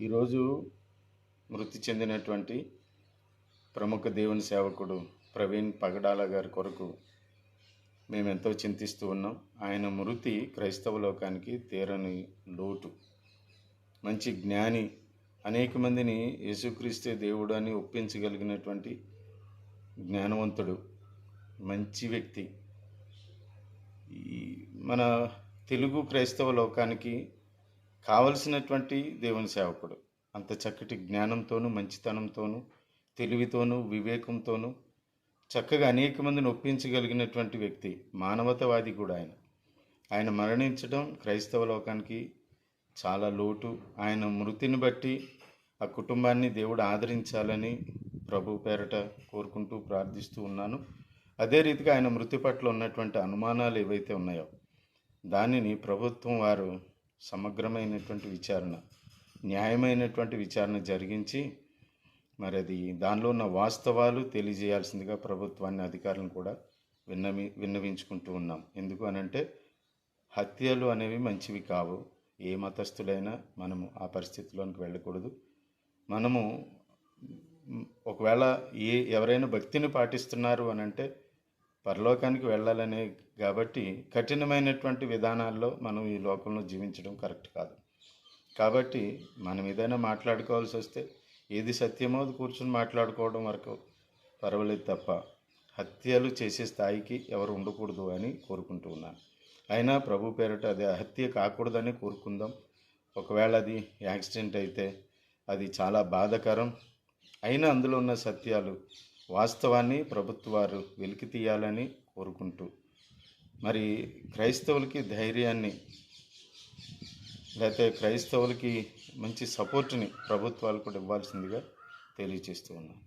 ఈరోజు మృతి చెందినటువంటి ప్రముఖ దేవుని సేవకుడు ప్రవీణ్ పగడాల గారి కొరకు మేము ఎంతో చింతిస్తూ ఉన్నాం. ఆయన మృతి క్రైస్తవ లోకానికి తీరని లోటు. మంచి జ్ఞాని అనేక మందిని యేసుక్రీస్తే దేవుడు అని ఒప్పించగలిగినటువంటి జ్ఞానవంతుడు మంచి వ్యక్తి. ఈ మన తెలుగు క్రైస్తవ లోకానికి కావలసినటువంటి దేవుని సేవకుడు. అంత చక్కటి జ్ఞానంతోనూ మంచితనంతోనూ తెలివితోనూ వివేకంతోనూ చక్కగా అనేక మందిని ఒప్పించగలిగినటువంటి వ్యక్తి మానవతవాది కూడా ఆయన. ఆయన మరణించడం క్రైస్తవ లోకానికి చాలా లోటు. ఆయన మృతిని బట్టి ఆ కుటుంబాన్ని దేవుడు ఆదరించాలని ప్రభు పేరట కోరుకుంటూ ప్రార్థిస్తూ ఉన్నాను. అదే రీతిగా ఆయన మృతి పట్ల ఉన్నటువంటి అనుమానాలు ఏవైతే ఉన్నాయో దానిని ప్రభుత్వం వారు సమగ్రమైనటువంటి విచారణ న్యాయమైనటువంటి విచారణ జరిగించి మరి అది దానిలో ఉన్న వాస్తవాలు తెలియజేయాల్సిందిగా ప్రభుత్వాన్ని అధికారులను కూడా విన్నవి విన్నవించుకుంటూ ఉన్నాం. ఎందుకు అనంటే హత్యలు అనేవి మంచివి కావు. ఏ మతస్థులైనా మనము ఆ పరిస్థితిలోనికి వెళ్ళకూడదు. మనము ఒకవేళ ఏ ఎవరైనా భక్తిని పాటిస్తున్నారు అని అంటే పరలోకానికి వెళ్ళాలనే కాబట్టి కఠినమైనటువంటి విధానాల్లో మనం ఈ లోకంలో జీవించడం కరెక్ట్ కాదు. కాబట్టి మనం ఏదైనా మాట్లాడుకోవాల్సి వస్తే ఏది సత్యమో అది కూర్చొని మాట్లాడుకోవడం వరకు పర్వాలేదు తప్ప హత్యలు చేసే స్థాయికి ఎవరు ఉండకూడదు అని కోరుకుంటూ ఉన్నాను. అయినా ప్రభు పేరట అది హత్య కాకూడదని కోరుకుందాం. ఒకవేళ అది యాక్సిడెంట్ అయితే అది చాలా బాధకరం. అయినా అందులో ఉన్న సత్యాలు వాస్తవాన్ని ప్రభుత్వాలు వెలికి తీయాలని కోరుకుంటూ మరి క్రైస్తవులకి ధైర్యాన్ని లేకపోతే క్రైస్తవులకి మంచి సపోర్ట్ని ప్రభుత్వాలు కూడా ఇవ్వాల్సిందిగా తెలియజేస్తూ ఉన్నాను